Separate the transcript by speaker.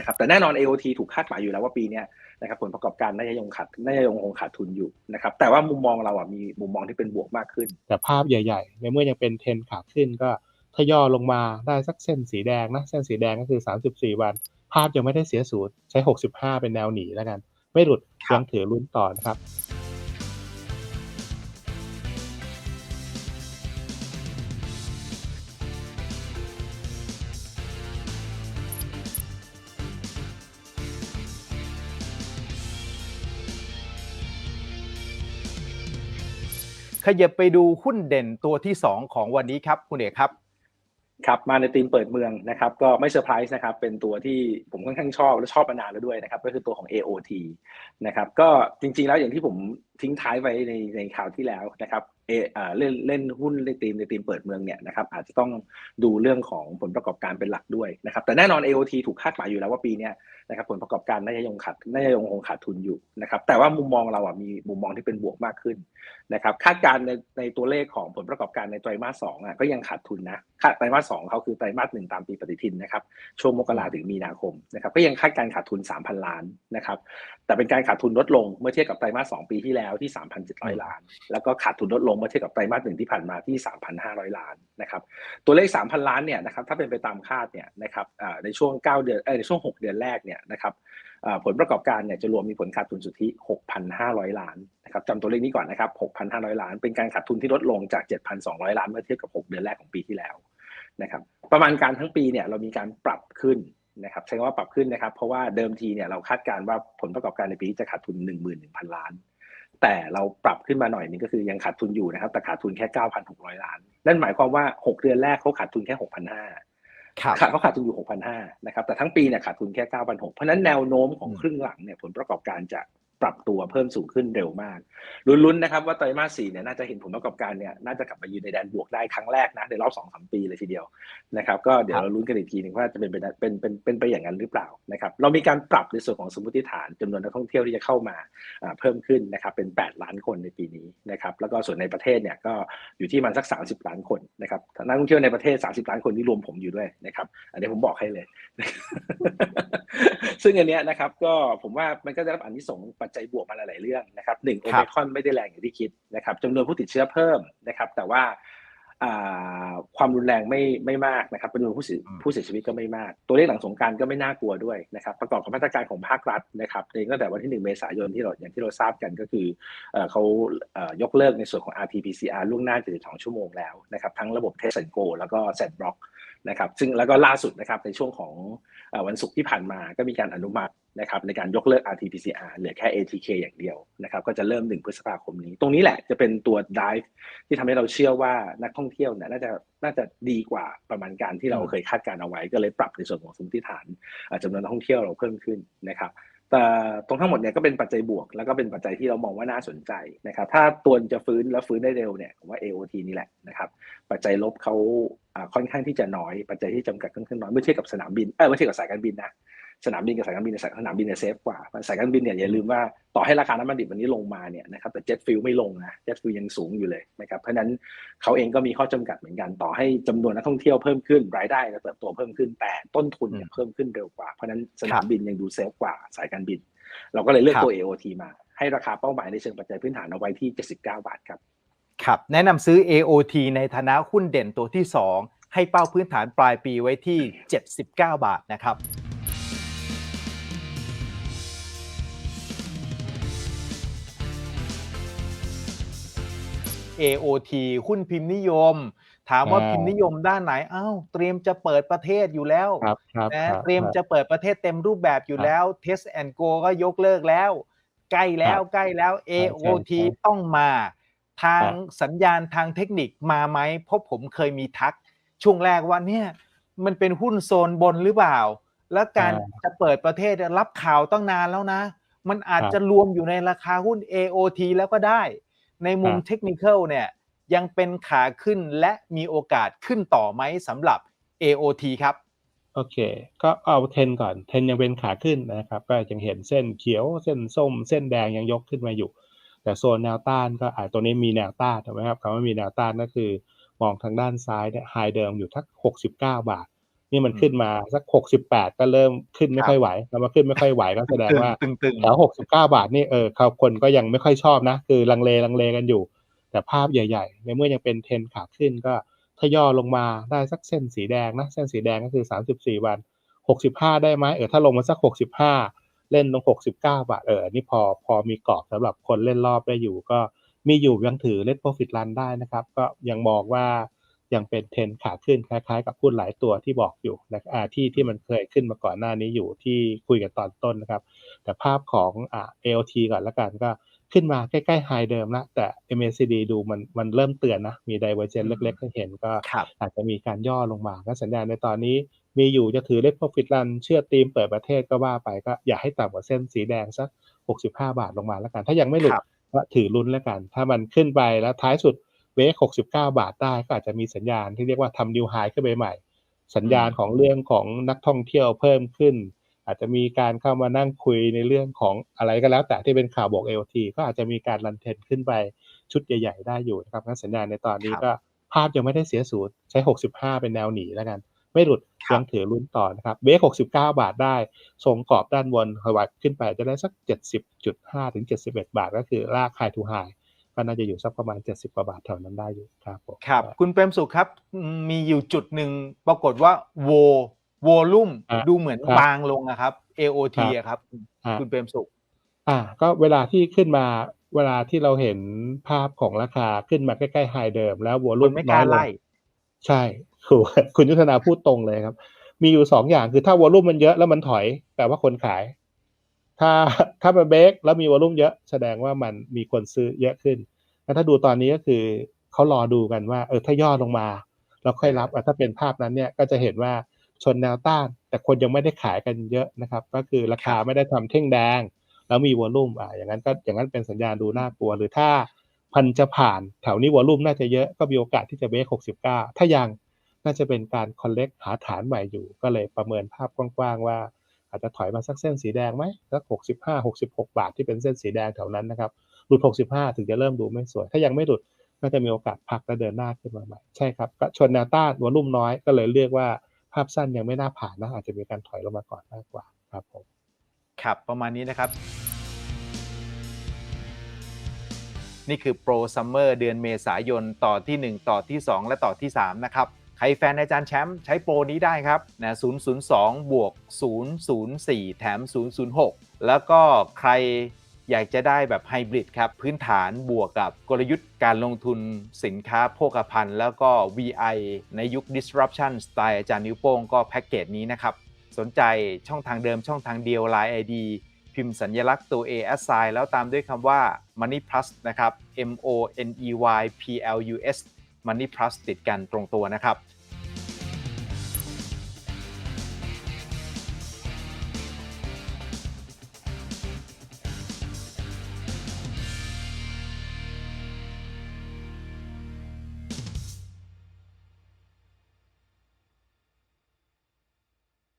Speaker 1: นะครับแต่แน่นอน AOT ถูกคาดหมายอยู่แล้วว่าปีนี้นะครับผลประกอบการน่าจะยังขาดน่าจะยังคงขาดทุนอยู่นะครับแต่ว่ามุมมองเราอะมีมุมมองที่เป็นบวกมากขึ้น
Speaker 2: แต่ภาพใหญ่ๆ ในเมื่อยังเป็นเทรนขาขึ้นก็ทยอยลงมาได้สักเส้นสีแดงนะเส้นสีแดงก็คือ 34 วัน ภาพยังไม่ได้เสียสูตรใช้ 65 เป็นแนวหนีแล้วกัน ไม่หลุดยังถือลุ้นต่อนะครับ
Speaker 3: ขยับไปดูหุ้นเด่นตัวที่ 2 ของวันนี้ครับคุณเอกครับ
Speaker 1: ครับมาในทีมเปิดเมืองนะครับก็ไม่เซอร์ไพรส์นะครับเป็นตัวที่ผมค่อนข้างชอบและชอบมานานแล้วด้วยนะครับก็คือตัวของ AOT นะครับก็จริงๆแล้วอย่างที่ผม ทิ้งท้ายไว้ในในข่าวที่แล้วนะครับเออเล่นเล่นหุ้นในทีมในทีมเปิดเมืองเนี่ยนะครับอาจจะต้องดูเรื่องของผลประกอบการเป็นหลักด้วยนะครับแต่แน่นอน AOT ถูกคาดหมายอยู่แล้วว่าปีนี้นะครับผลประกอบการน่าจะยังขาดน่าจะยังคงขาดทุนอยู่นะครับแต่ว่ามุมมองเราอะมีมุมมองที่เป็นบวกมากขึ้นนะครับคาดการณ์ในในตัวเลขของผลประกอบการในไตรมาสสองอะก็ยังขาดทุนนะคาดไตรมาสสองเขาคือไตรมาสหนึ่งตามปีปฏิทินนะครับช่วงมกราถึงมีนาคมนะครับก็ยังคาดการขาดทุน 3,000 ล้านนะครับแต่เป็นการขาดทุนลดลงเมื่อเทียบกับไตรมาสสองปีที่แล้วที่ 3,700 ล้าน แล้วก็ขาดทุนลดลงเมื่อเทียบกับไตรมาสหนึ่งที่ผ่านมาที่ 3,500 ล้านนะครับตัวเลข 3,000 ล้านเนี่ยนะครับถ้าเป็นไปตามคาดเนี่ยนะครับในช่วง 9 เดือนเออในช่วง 6 เดือนแรกเนี่ยนะครับผลประกอบการเนี่ยจะรวมมีผลขาดทุนสุทธิ 6,500 ล้านนะครับจำตัวเลขนี้ก่อนนะครับ 6,500 ล้าน เป็นการขาดทุนที่ลดลงจาก 7,200 ล้านเมื่อเทียบกับ 6 เดือนแรกของปีที่แล้วนะครับประมาณการทั้งปีเนี่ยเรามีการปรับขึ้นนะครับใช้คำว่าปรับขึ้นนะครับ เพราะว่าเดิมทีเนี่ยเราคาดการณ์ว่าผลประกอบการในปีนี้จะขาดทุน 11,000 ล้าน แต่เราปรับขึ้นมาหน่อยนึงก็คือยังขาดทุนอยู่นะครับแต่ขาดทุนแค่ 9,600 ล้าน นั่นหมายความว่า 6 เดือนแรกเขาขาดทุนแค่ 6,500ขาดเขาขาดทุนอยู่ 6,500นะครับแต่ทั้งปีเนี่ยขาดทุนแค่ 9,600 เพราะนั้นแนวโน้มของครึ่งหลังเนี่ยผลประกอบการจะ ปรับตัวเพิ่มสูงขึ้นเร็วมากลุ้นๆนะครับว่าไตรมาสสี่เนี่ยน่าจะเห็นผลประกอบการเนี่ยน่าจะกลับมาอยืนในแดนบวกได้ครั้งแรกนะในรอบสองสามปีเลยทีเดียวนะครับก็เดี๋ยวเราลุ้นกันอีกทีหนึ่งว่าจะเป็นเป็นเป็นเป็นไปอย่างนั้นหรือเปล่านะครับเรามีการปรับในส่วนของสมมติฐานจำนวนนักท่องเที่ยวที่จะเข้ามาเพิ่มขึ้นนะครับเป็น 8 ล้านคนในปีนี้นะครับแล้วก็ส่วนในประเทศเนี่ยก็อยู่ที่มันสัก 30 ล้านคนนะครับนักท่องเที่ยวในประเทศ 30 ล้านคนนี่รวมผมอยู่ด้วยนะครับอันนี้ผมบอกให้เลย ซึ่งอันเนี้ยนะครับก็ผมว่ามันก็จะรับอันที่สงปัจจัยบวกมาหลาย ๆ เรื่องนะครับหนึ่งโอมิคอนไม่ได้แรงอย่างที่คิดนะครับจำนวนผู้ติดเชื้อเพิ่มนะครับ แต่ว่าความรุนแรงไม่ไม่มากนะครับจำนวนผู้เสียผู้เสียชีวิตก็ไม่มาก ตัวเลขหลังสงการก็ไม่น่ากลัวด้วยนะครับ ประกอบกับมาตรการของภาครัฐนะครับในตั้งแต่วันที่ 1 เมษายนที่เราอย่างที่เราทราบกันก็คือเขายกเลิกในส่วนของ RT-PCR ล่วงหน้า72ชั่วโมงแล้วนะครับ ทั้งระบบเทสเซนโกแล้วก็เซนบล็อก นะครับซึ่งแล้วก็ล่าสุดนะครับในช่วงของวันศุกร์ที่ผ่านมาก็มีการอนุมัตินะครับในการยกเลิก RT-PCR เหลือแค่ ATK อย่างเดียวนะครับก็จะเริ่ม1พฤษภาคมนี้ ตรงนี้แหละจะเป็นตัว drive ที่ทำให้เราเชื่อว่านักท่องเที่ยวเนี่ยน่าจะน่าจะดีกว่าประมาณการที่เราเคยคาดการเอาไว้ ก็เลยปรับในส่วนของสมมติฐานจำนวนนักท่องเที่ยวเราเพิ่มขึ้นนะครับ แต่ตรงทั้งหมดเนี่ยก็เป็นปัจจัยบวก แล้วก็เป็นปัจจัยที่เรามองว่าน่าสนใจนะครับ ถ้าตัวจะฟื้นแล้วฟื้นได้เร็วเนี่ยผมว่า AOT นี่แหละนะครับ ปัจจัยลบเขาค่อนข้างที่จะน้อย ปัจจัยที่จำกัดค่อนข้างน้อยเมื่อเทียบกับสนามบินเออเมื่อเทียบกับสายการบินนะ สนามบินกับสายการบินสนามบินเนี่ยเซฟกว่าสายการบินเนี่ยอย่าลืมว่าต่อให้ราคาน้ำมันดิบวันนี้ลงมาเนี่ยนะครับแต่เจ็ตฟิลไม่ลงนะเจ็ตฟิลยังสูงอยู่เลยนะครับเพราะนั้นเขาเองก็มีข้อจำกัดเหมือนกันต่อให้จำนวนนักท่องเที่ยวเพิ่มขึ้นรายได้จะเติบโตเพิ่มขึ้นแต่ต้นทุนเนี่ยเพิ่มขึ้นเร็วกว่าเพราะนั้นสนามบินยังดูเซฟกว่าสายการบิน เราก็เลยเลือกตัว AOT มา ให้ราคาเป้าหมายในเชิงปัจจัยพื้นฐานเอาไว้ที่ 79 บาทครับ
Speaker 3: ครับแนะนำซื้อ AOT ในฐานะหุ้นเด่นตัวที่ 2 ให้เป้าพื้นฐานปลายปีไว้ที่ 79 บาทนะครับ AOT หุ้นพิมพ์นิยม ถามว่าพิมพ์นิยมด้านไหนอ้าวเตรียมจะเปิดประเทศอยู่แล้วนะเตรียมจะเปิดประเทศเต็มรูปแบบอยู่แล้ว Test and Go ก็ยกเลิกแล้ว ใกล้แล้วใกล้แล้ว AOT ต้องมา ทางสัญญาณทางเทคนิคมาไหมเพราะผมเคยมีทัก ช่วงแรกว่าเนี่ยมันเป็นหุ้นโซนบนหรือเปล่า แล้วการจะเปิดประเทศรับข่าวตั้งนานแล้วนะ มันอาจจะรวมอยู่ในราคาหุ้น AOT แล้วก็ได้ ในมุมเทคนิคเนี่ยยังเป็นขาขึ้นและมีโอกาสขึ้นต่อไหมสำหรับ AOT ครับ
Speaker 2: โอเค ก็เอาเทนก่อน เทนยังเป็นขาขึ้นนะครับ ก็ยังเห็นเส้นเขียว เส้นส้ม เส้นแดงยังยกขึ้นมาอยู่ แต่โซนแนวต้านก็อาจตัวนี้มีแนวต้านถูกไหมครับคำว่ามีแนวต้านก็คือ มองทางด้านซ้ายเนี่ยไฮเดิมอยู่ทัก 69 บาท นี่มันขึ้นมาสักหกสิบแปดก็เริ่มขึ้นไม่ค่อยไหวแล้วมาขึ้นไม่ค่อยไหวก็แสดงว่า
Speaker 3: ตึงๆ
Speaker 2: แถวหกสิบเก้าบาทนี่เออเขาคนก็ยังไม่ค่อยชอบนะ คือลังเลลังเลกันอยู่ แต่ภาพใหญ่ๆ ในเมื่อยังเป็นเทรนขาขึ้นก็ถ้าย่อลงมาได้สักเส้นสีแดงนะ เส้นสีแดงก็คือสามสิบสี่วันหกสิบห้าได้ไหมเออถ้าลงมาสักหกสิบห้าเล่นตรงหกสิบเก้าบาทเออนี่พอพอมีกรอบสำหรับคนเล่นรอบได้อยู่ ก็มีอยู่ยังถือเล่นโปรฟิตรันได้นะครับ ก็ยังมองว่า ยังเป็นเทรนขาขึ้นคล้ายๆ กับหุ้นหลายตัวที่บอกอยู่นะอ่าที่ที่มันเคยขึ้นมาก่อนหน้านี้อยู่ที่คุยกันตอนต้นนะครับ แต่ภาพของอ่า ALT ก่อนละกันก็ขึ้นมาใกล้ๆไฮเดิมละแต่ MACD ดูมันมันเริ่มเตือนนะ มี divergence เล็กๆให้เห็นก็
Speaker 3: ครับ
Speaker 2: อาจจะมีการย่อลงมาก็สัญญาณในตอนนี้มีอยู่จะถือเล็ก profit run เชื่อตีมเปิดประเทศก็ว่าไปก็อย่าให้ต่ำกว่าเส้นสีแดงสัก 65 บาทลงมาแล้วกัน ถ้ายังไม่หลุด
Speaker 3: ครับ
Speaker 2: ก็ถือลุ้นแล้วกัน ถ้ามันขึ้นไปแล้วท้ายสุด เวก69 บาทได้ก็อาจจะมีสัญญาณที่เรียกว่าทำนิวไฮขึ้นไปใหม่ สัญญาณของเรื่องของนักท่องเที่ยวเพิ่มขึ้น อาจจะมีการเข้ามานั่งคุยในเรื่องของอะไรก็แล้ว แต่ที่เป็นข่าวบอก LT ก็อาจจะมีการรันเทนขึ้นไปชุดใหญ่ ๆ ได้อยู่นะครับงั้นสัญญาณในตอนนี้
Speaker 3: ครับ
Speaker 2: ก็ภาพยังไม่ได้เสียศูนย์ใช้ 65 เป็นแนวหนีแล้วกัน ไม่หลุด
Speaker 3: ครับ
Speaker 2: ยังถือลุ้นต่อนะครับเบรก69 บาทได้ทรงกรอบด้านบนขวัดขึ้นไปจะได้สัก 70.5 ถึง 71 บาท ก็คือลากไฮทูไฮ ก็น่าจะอยู่สักประมาณ 70กว่าบาทแถวนั้นได้อยู่ครับผม
Speaker 3: ครับคุณเปรมสุขครับอืมมีอยู่จุดหนึ่งปรากฏว่าโวโวลุ่ม
Speaker 2: อะ
Speaker 3: ดูเหมือน
Speaker 2: ครับ
Speaker 3: บางลงอะครับ AOT
Speaker 2: ครับ
Speaker 3: อะครับ
Speaker 2: อะ
Speaker 3: คุณเปรมสุข
Speaker 2: อ่า ก็เวลาที่ขึ้นมาเวลาที่เราเห็นภาพของราคาขึ้นมาใกล้ๆไฮเดิม แล้ววอ
Speaker 3: ค
Speaker 2: ลุ่
Speaker 3: น
Speaker 2: ม
Speaker 3: ไม่ก
Speaker 2: น้อ
Speaker 3: ล้าย
Speaker 2: ลง
Speaker 3: ไล่
Speaker 2: ใช่คุณคุณยุทธนาพูดตรงเลยครับ มีอยู่สองอย่างคือถ้าวอลุ่มมันเยอะแล้วมันถอยแปลว่าคนขาย ถ้าถ้ามันเบรกแล้วมีวอลุ่มเยอะแสดงว่ามันมีคนซื้อเยอะขึ้นแล้วถ้าดูตอนนี้ก็คือเขารอดูกันว่า เออถ้าย่อลงมาเราค่อยรับถ้าเป็นภาพนั้นเนี่ยก็จะเห็นว่าชนแนวต้าน แต่คนยังไม่ได้ขายกันเยอะนะครับ ก็คือราคาไม่ได้ทำเท่งแดง แล้วมีวอลุ่มอะอย่างนั้นก็อย่างนั้นเป็นสัญญาณดูน่ากลัว หรือถ้าพันจะผ่านแถวนี้วอลุ่มน่าจะเยอะก็มีโอกาสที่จะเบรก69 ถ้ายังน่าจะเป็นการคอลเลกหาฐานใหม่อยู่ ก็เลยประเมินภาพกว้างๆว่า อาจจะถอยมาสักเส้นสีแดงไหมสัก65 66บาทที่เป็นเส้นสีแดงแถวนั้นนะครับหลุด65ถึงจะเริ่มดูไม่สวย ถ้ายังไม่หลุดก็จะมีโอกาสพักและเดินหน้าขึ้นมาใหม่ใช่ครับก็ชนแนวต้านวอลุ่มน้อยก็เลยเรียกว่าภาพสั้นยังไม่น่าผ่านนะอาจจะมีการถอยลงมาก่อนมากกว่าครับผม
Speaker 3: ครับประมาณนี้นะครับ นี่คือโปรซัมเมอร์เดือนเมษายนต่อที่ 1 ต่อที่ 2 และต่อที่ 3 นะครับ ใครแฟนอาจารย์แชมป์ใช้โปรนี้ได้ครับนะ002 บวก 004 แถม 006 แล้วก็ใครอยากจะได้แบบไฮบริดครับ พื้นฐานบวกกับกลยุทธ์การลงทุนสินค้าโภคภัณฑ์ แล้วก็ VI ในยุค disruption สไตล์อาจารย์นิ้วโป้งก็แพ็กเกจนี้นะครับ สนใจช่องทางเดิมช่องทางเดียว Line ID พิมพ์สัญลักษณ์ตัว A assign แล้วตามด้วยคำว่า Money Plus นะครับ M O N E Y P L U S Money Plus ติดกันตรงตัวนะครับ